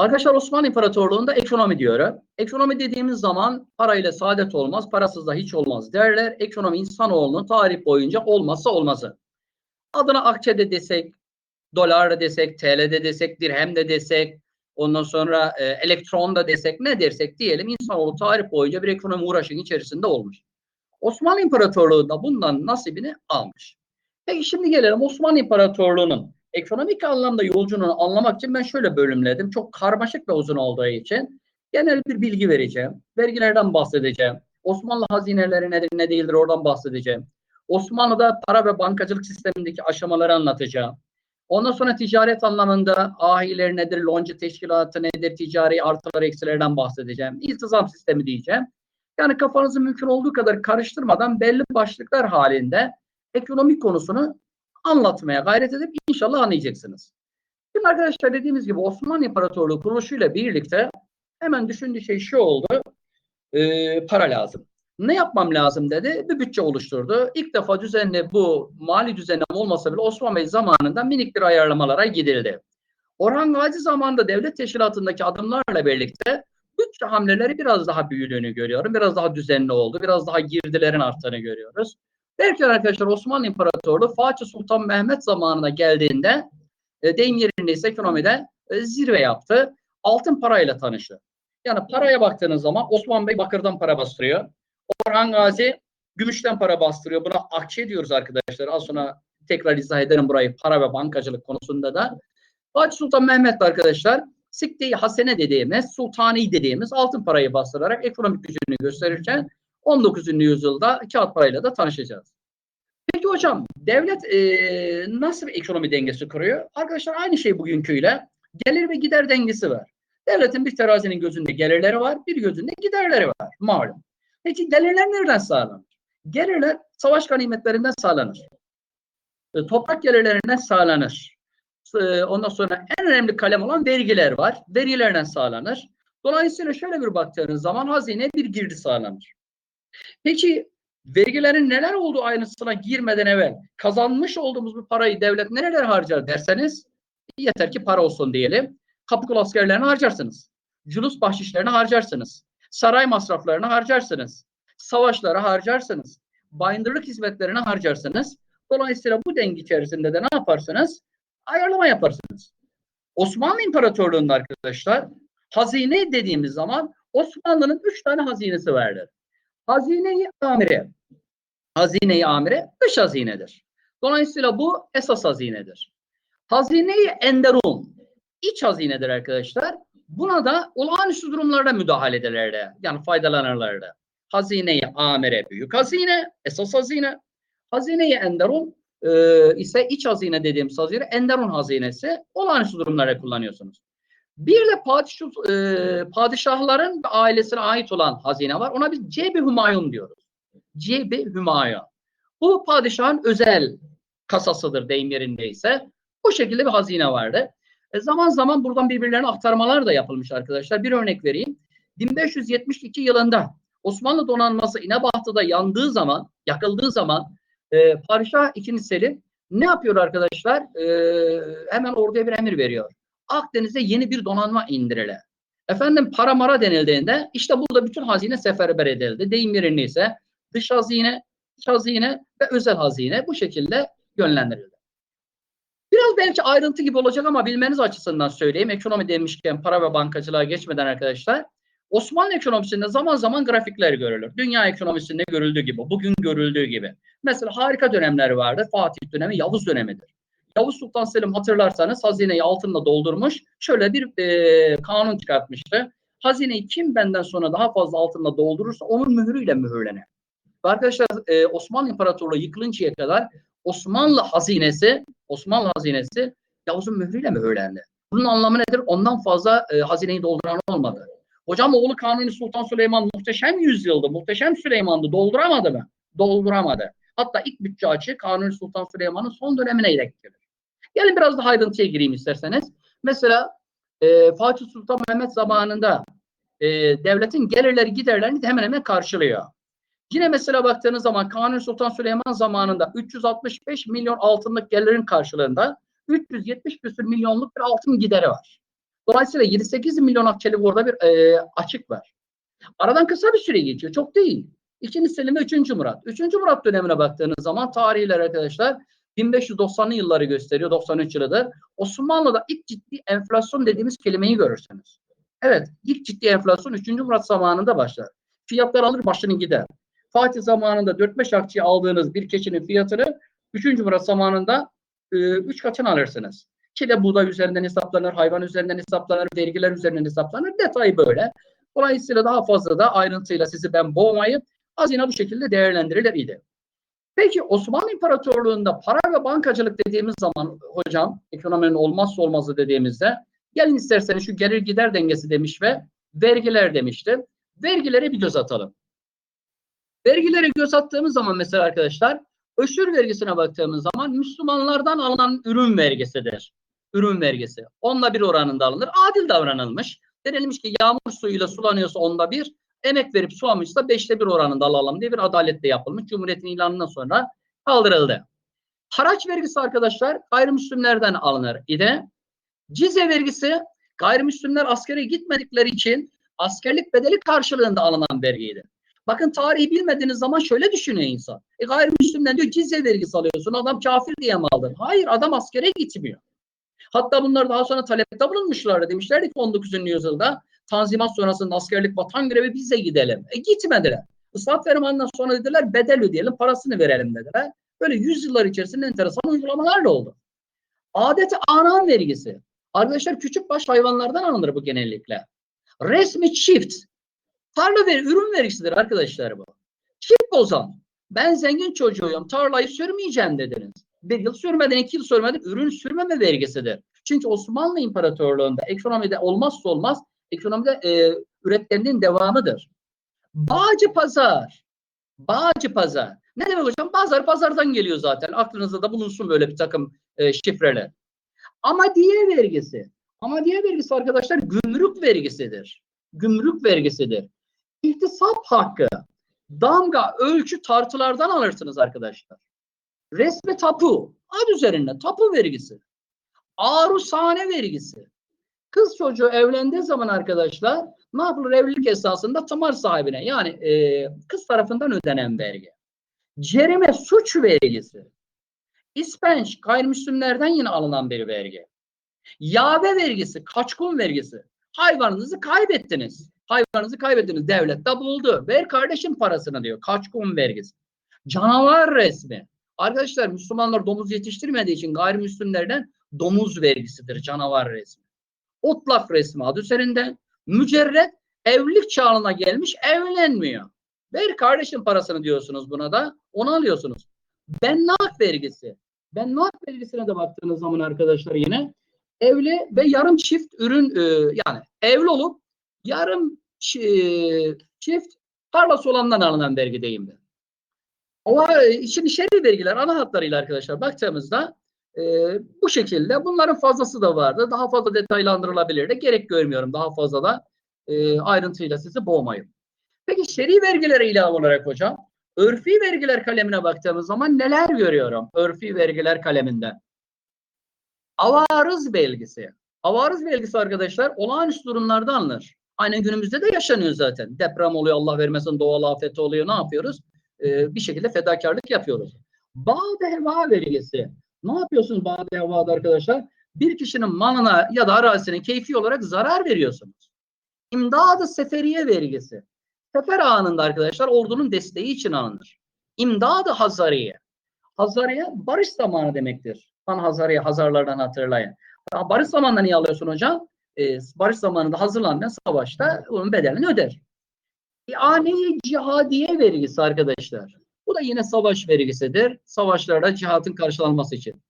Arkadaşlar Osmanlı İmparatorluğu'nda ekonomi diyor. Ekonomi dediğimiz zaman parayla saadet olmaz, parasız da hiç olmaz derler. Ekonomi insanoğlunun tarih boyunca olmazsa olmazı. Adına akçede desek, dolar desek, TL'de desek, dirhem de desek, ondan sonra e, elektron da desek ne dersek diyelim insanoğlu tarih boyunca bir ekonomi uğraşın içerisinde olmuş. Osmanlı İmparatorluğu da bundan nasibini almış. Peki şimdi gelelim Osmanlı İmparatorluğu'nun ekonomik anlamda yolculuğunu anlamak için ben şöyle bölümledim. Çok karmaşık ve uzun olduğu için genel bir bilgi vereceğim. Vergilerden bahsedeceğim. Osmanlı hazineleri nedir ne değildir oradan bahsedeceğim. Osmanlı'da para ve bankacılık sistemindeki aşamaları anlatacağım. Ondan sonra ticaret anlamında ahiler nedir, lonca teşkilatı nedir, ticari artılar eksilerden bahsedeceğim. İltizam sistemi diyeceğim. Yani kafanızı mümkün olduğu kadar karıştırmadan belli başlıklar halinde ekonomik konusunu anlatmaya gayret edip inşallah anlayacaksınız. Şimdi arkadaşlar dediğimiz gibi Osmanlı İmparatorluğu kuruluşuyla birlikte hemen düşündüğü şey şu oldu. E, para lazım. Ne yapmam lazım dedi. Bir bütçe oluşturdu. İlk defa düzenli bu mali düzenleme olmasa bile Osman Bey zamanında minik bir ayarlamalara gidildi. Orhan Gazi zamanında devlet teşkilatındaki adımlarla birlikte bütçe hamleleri biraz daha büyüdüğünü görüyorum. Biraz daha düzenli oldu. Biraz daha girdilerin arttığını görüyoruz. Derken arkadaşlar Osmanlı İmparatorluğu Fatih Sultan Mehmet zamanına geldiğinde e, deyim yerindeyse ekonomide e, zirve yaptı. Altın parayla tanıştı. Yani paraya baktığınız zaman Osman Bey bakırdan para bastırıyor. Orhan Gazi gümüşten para bastırıyor. Buna akçe diyoruz arkadaşlar. Az sonra tekrar izah ederim burayı para ve bankacılık konusunda da. Fatih Sultan Mehmet arkadaşlar Sikti Hasene dediğimiz, Sultani dediğimiz altın parayı bastırarak ekonomik gücünü gösterirken 19. yüzyılda kağıt parayla da tanışacağız. Peki hocam devlet e, nasıl bir ekonomi dengesi kuruyor? Arkadaşlar aynı şey bugünküyle gelir ve gider dengesi var. Devletin bir terazinin gözünde gelirleri var, bir gözünde giderleri var malum. Peki gelirler nereden sağlanır? Gelirler savaş ganimetlerinden sağlanır. E, toprak gelirlerinden sağlanır. E, ondan sonra en önemli kalem olan vergiler var. Vergilerden sağlanır. Dolayısıyla şöyle bir baktığınız zaman hazine bir girdi sağlanır. Peki vergilerin neler olduğu ayrıntısına girmeden evvel kazanmış olduğumuz bu parayı devlet nereler harcar derseniz yeter ki para olsun diyelim. Kapıkul askerlerini harcarsınız. Culus bahşişlerini harcarsınız. Saray masraflarını harcarsınız. Savaşlara harcarsınız. Bayındırlık hizmetlerine harcarsınız. Dolayısıyla bu denge içerisinde de ne yaparsınız? Ayarlama yaparsınız. Osmanlı İmparatorluğu'nda arkadaşlar hazine dediğimiz zaman Osmanlı'nın üç tane hazinesi vardır. Hazine-i amire. Hazine-i amire dış hazinedir. Dolayısıyla bu esas hazinedir. Hazine-i enderun iç hazinedir arkadaşlar. Buna da olağanüstü durumlarda müdahale ederlerdi. Yani faydalanırlardı. Hazine-i amire büyük hazine, esas hazine. Hazine-i enderun e, ise iç hazine dediğimiz hazine, enderun hazinesi olağanüstü durumlarda kullanıyorsunuz. Bir de padişah, e, padişahların ailesine ait olan hazine var. Ona biz Cebi Hümayun diyoruz. Cebi Hümayun. Bu padişahın özel kasasıdır deyim yerindeyse. Bu şekilde bir hazine vardı. E, zaman zaman buradan birbirlerine aktarmalar da yapılmış arkadaşlar. Bir örnek vereyim. 1572 yılında Osmanlı donanması İnebahtı'da yandığı zaman, yakıldığı zaman e, Padişah II. Selim ne yapıyor arkadaşlar? E, hemen orduya bir emir veriyor. Akdeniz'e yeni bir donanma indirile. Efendim para mara denildiğinde işte burada bütün hazine seferber edildi. Deyim yerindeyse dış hazine, iç hazine ve özel hazine bu şekilde yönlendirildi. Biraz belki ayrıntı gibi olacak ama bilmeniz açısından söyleyeyim. Ekonomi demişken para ve bankacılığa geçmeden arkadaşlar. Osmanlı ekonomisinde zaman zaman grafikler görülür. Dünya ekonomisinde görüldüğü gibi, bugün görüldüğü gibi. Mesela harika dönemler vardır. Fatih dönemi Yavuz dönemidir. Yavuz Sultan Selim hatırlarsanız hazineyi altınla doldurmuş. Şöyle bir e, kanun çıkartmıştı. Hazineyi kim benden sonra daha fazla altınla doldurursa onun mühürüyle mühürlenir. Arkadaşlar e, Osmanlı İmparatorluğu yıkılıncaya kadar Osmanlı hazinesi, Osmanlı hazinesi Yavuz'un mührüyle mühürlendi. Bunun anlamı nedir? Ondan fazla e, hazineyi dolduran olmadı. Hocam oğlu Kanuni Sultan Süleyman muhteşem yüzyıldı, muhteşem Süleyman'dı. Dolduramadı mı? Dolduramadı. Hatta ilk bütçe açı Kanuni Sultan Süleyman'ın son dönemine denk. Gelin biraz daha ayrıntıya gireyim isterseniz. Mesela e, Fatih Sultan Mehmet zamanında e, devletin gelirleri giderlerini hemen hemen karşılıyor. Yine mesela baktığınız zaman Kanuni Sultan Süleyman zamanında 365 milyon altınlık gelirin karşılığında 370 küsur milyonluk bir altın gideri var. Dolayısıyla 7-8 milyon akçelik orada bir e, açık var. Aradan kısa bir süre geçiyor. Çok değil. İkinci Selim ve Üçüncü Murat. Üçüncü Murat dönemine baktığınız zaman tarihler arkadaşlar 1590'lı yılları gösteriyor. 93 yılıdır. Osmanlı'da ilk ciddi enflasyon dediğimiz kelimeyi görürsünüz. Evet, ilk ciddi enflasyon 3. Murat zamanında başlar. Fiyatlar alır başını gider. Fatih zamanında 4-5 akçeye aldığınız bir keçinin fiyatını 3. Murat zamanında 3 katını alırsınız. Kile buğday üzerinden hesaplanır, hayvan üzerinden hesaplanır, vergiler üzerinden hesaplanır. Detay böyle. Dolayısıyla daha fazla da ayrıntıyla sizi ben boğmayıp hazine bu şekilde değerlendirilir idi. Peki Osmanlı İmparatorluğu'nda para ve bankacılık dediğimiz zaman hocam ekonominin olmazsa olmazı dediğimizde gelin isterseniz şu gelir gider dengesi demiş ve vergiler demişti. Vergilere bir göz atalım. Vergilere göz attığımız zaman mesela arkadaşlar öşür vergisine baktığımız zaman Müslümanlardan alınan ürün vergisidir. Ürün vergisi. Onla bir oranında alınır. Adil davranılmış. Denilmiş ki yağmur suyuyla sulanıyorsa onda bir, emek verip sulamışsa beşte bir oranında alalım diye bir adaletle yapılmış. Cumhuriyetin ilanından sonra kaldırıldı. Haraç vergisi arkadaşlar gayrimüslimlerden alınır idi. Cize vergisi gayrimüslimler askere gitmedikleri için askerlik bedeli karşılığında alınan vergiydi. Bakın tarihi bilmediğiniz zaman şöyle düşünüyor insan. E gayrimüslimden diyor cizye vergisi alıyorsun. Adam kafir diye mi aldın? Hayır adam askere gitmiyor. Hatta bunlar daha sonra talepte bulunmuşlardı. Demişlerdi ki 19. yüzyılda Tanzimat sonrasında askerlik vatan görevi bize gidelim. E gitmediler. Islah fermanından sonra dediler bedel ödeyelim parasını verelim dediler. Böyle yüzyıllar içerisinde enteresan uygulamalar da oldu. Adeti anan vergisi. Arkadaşlar küçük baş hayvanlardan alınır bu genellikle. Resmi çift. Tarla ver, ürün vergisidir arkadaşlar bu. Çift bozan. Ben zengin çocuğuyum tarlayı sürmeyeceğim dediniz. Bir yıl sürmeden iki yıl sürmeden ürün sürmeme vergisidir. Çünkü Osmanlı İmparatorluğu'nda ekonomide olmazsa olmaz ekonomide e, üretlerinin devamıdır. Bağcı pazar. Bağcı pazar. Ne demek hocam? Pazar pazardan geliyor zaten. Aklınızda da bulunsun böyle bir takım e, şifreler. Ama diye vergisi. Ama diye vergisi arkadaşlar gümrük vergisidir. Gümrük vergisidir. İhtisap hakkı. Damga, ölçü, tartılardan alırsınız arkadaşlar. Resmi tapu. Ad üzerinde tapu vergisi. Arusane vergisi. Kız çocuğu evlendiği zaman arkadaşlar ne yapılır evlilik esasında tımar sahibine yani e, kız tarafından ödenen vergi. Cerime suç vergisi. İspenç gayrimüslimlerden yine alınan bir vergi. Yağbe vergisi, kaçkun vergisi. Hayvanınızı kaybettiniz. Hayvanınızı kaybettiniz. Devlet de buldu. Ver kardeşim parasını diyor. Kaçkun vergisi. Canavar resmi. Arkadaşlar Müslümanlar domuz yetiştirmediği için gayrimüslimlerden domuz vergisidir. Canavar resmi. Otlak resmi adı üzerinde. Mücerret evlilik çağına gelmiş evlenmiyor. Ver kardeşim parasını diyorsunuz buna da. Onu alıyorsunuz. Bennak vergisi. Bennak vergisine de baktığınız zaman arkadaşlar yine evli ve yarım çift ürün e, yani evli olup yarım çift tarlası olandan alınan vergi deyim ben. Ama şimdi şer'i vergiler ana hatlarıyla arkadaşlar baktığımızda e, bu şekilde bunların fazlası da vardı. Daha fazla detaylandırılabilir de gerek görmüyorum. Daha fazla da e, ayrıntıyla sizi boğmayın. Peki şer'i vergilere ilave olarak hocam örfi vergiler kalemine baktığımız zaman neler görüyorum örfi vergiler kaleminde? Avarız belgesi. Avarız belgesi arkadaşlar olağanüstü durumlarda alınır. Aynen günümüzde de yaşanıyor zaten. Deprem oluyor Allah vermesin doğal afet oluyor ne yapıyoruz? Ee, bir şekilde fedakarlık yapıyoruz. Bağda heva vergisi. Ne yapıyorsunuz bağda hevada arkadaşlar? Bir kişinin malına ya da arazisine keyfi olarak zarar veriyorsunuz. İmdadı seferiye vergisi. Sefer anında arkadaşlar ordunun desteği için alınır. İmdadı hazariye. Hazariye barış zamanı demektir. Han hazariye hazarlardan hatırlayın. Barış zamanında niye alıyorsun hocam? Ee, barış zamanında hazırlanan savaşta onun bedelini öder. İane-i cihadiye vergisi arkadaşlar. Bu da yine savaş vergisidir. Savaşlarda cihatın karşılanması için.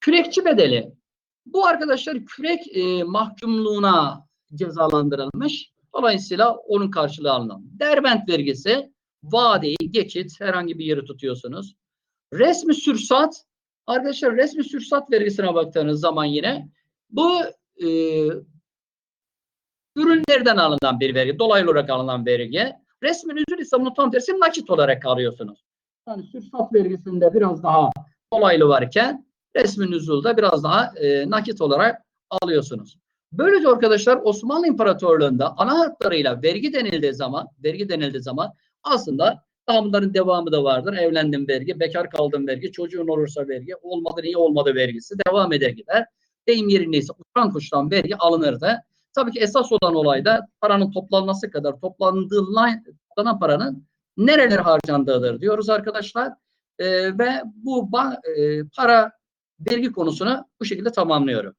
Kürekçi bedeli. Bu arkadaşlar kürek e, mahkumluğuna cezalandırılmış. Dolayısıyla onun karşılığı alınan. Derbent vergisi, vadeyi, geçit, herhangi bir yeri tutuyorsunuz. Resmi sürsat, arkadaşlar resmi sürsat vergisine baktığınız zaman yine bu e, ürünlerden alınan bir vergi, dolaylı olarak alınan vergi. Resmi nüzul ise bunu tersi nakit olarak alıyorsunuz. Yani sürsat vergisinde biraz daha dolaylı varken resmi nüzulda biraz daha e, nakit olarak alıyorsunuz. Böylece arkadaşlar Osmanlı İmparatorluğu'nda ana hatlarıyla vergi denildiği zaman, vergi denildiği zaman aslında daha devamı da vardır. Evlendim vergi, bekar kaldım vergi, çocuğun olursa vergi, olmadı iyi olmadı vergisi devam eder gider. Deyim yerindeyse uçan kuştan vergi alınırdı. Tabii ki esas olan olay da paranın toplanması kadar toplandığından toplanan paranın nerelere harcandığıdır diyoruz arkadaşlar. Ee, ve bu e, para vergi konusunu bu şekilde tamamlıyorum.